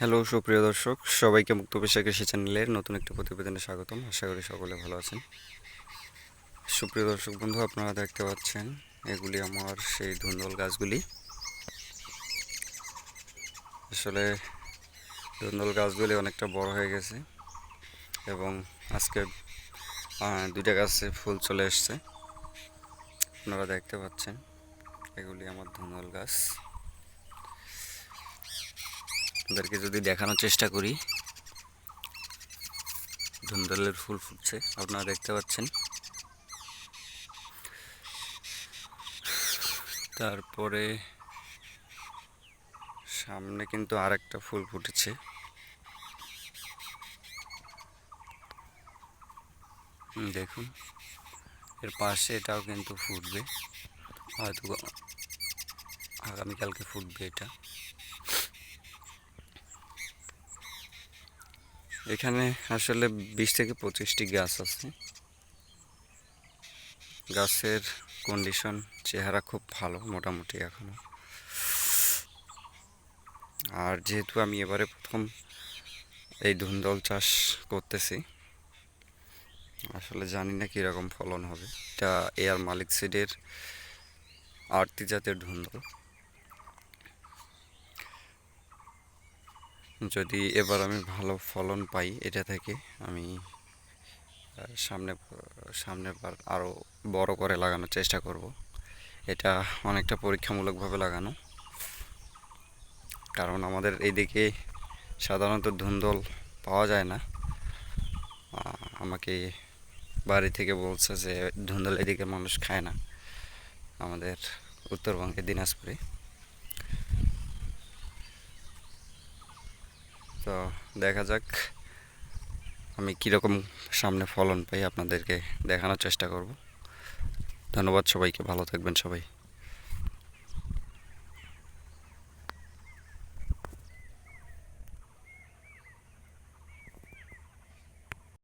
Hello, সুপ্রিয় দর্শক, সবাইকে মুক্ত পেশা কৃষি চ্যানেলের নতুন একটি প্রতিবেদনে স্বাগতম। আশা করি সকলে ভালো আছেন। সুপ্রিয় দর্শক বন্ধু, আপনারা দেখতে পাচ্ছেন, এগুলি আমার সেই ধুন্দল গাছগুলি। আসলে ধুন্দল গাছগুলি অনেকটা বড় হয়ে গেছে এবং আজকে দুইটা গাছে ফুল চলে এসছে। আপনারা দেখতে পাচ্ছেন, এগুলি আমার ধুন্দল গাছ। আপনাদেরকে যদি দেখানোর চেষ্টা করি, ধুন্দলের ফুল ফুটছে, আপনারা দেখতে পাচ্ছেন। তারপরে সামনে কিন্তু আরেকটা ফুল ফুটেছে। দেখুন, এর পাশে এটাও কিন্তু ফুটবে। হয়তো আগামীকালকে ফুটবে এটা। এখানে আসলে বিশ থেকে পঁচিশটি গাছ আছে। গাছের কন্ডিশন চেহারা খুব ভালো, মোটামুটি এখনও। আর যেহেতু আমি এবারে প্রথম এই ধুন্দল চাষ করতেছি, আসলে জানি না কীরকম ফলন হবে। এটা এয়ার মালিক সিডের আরতি জাতের ধুন্দল। যদি এবার আমি ভালো ফলন পাই এটা থেকে আমি সামনে সামনের বার আরও বড় করে লাগানোর চেষ্টা করব। এটা অনেকটা পরীক্ষামূলকভাবে লাগানো। কারণ আমাদের এইদিকে সাধারণত ধুন্দল পাওয়া যায় না। আমাকে বাড়ি থেকে বলছে যে ধুন্দল এদিকে মানুষ খায় না। আমাদের উত্তরবঙ্গে দিনাজপুরে। তো দেখা যাক আমি কীরকম সামনে ফলন পাই আপনাদেরকে দেখানোর চেষ্টা করব। ধন্যবাদ সবাইকে, ভালো থাকবেন সবাই।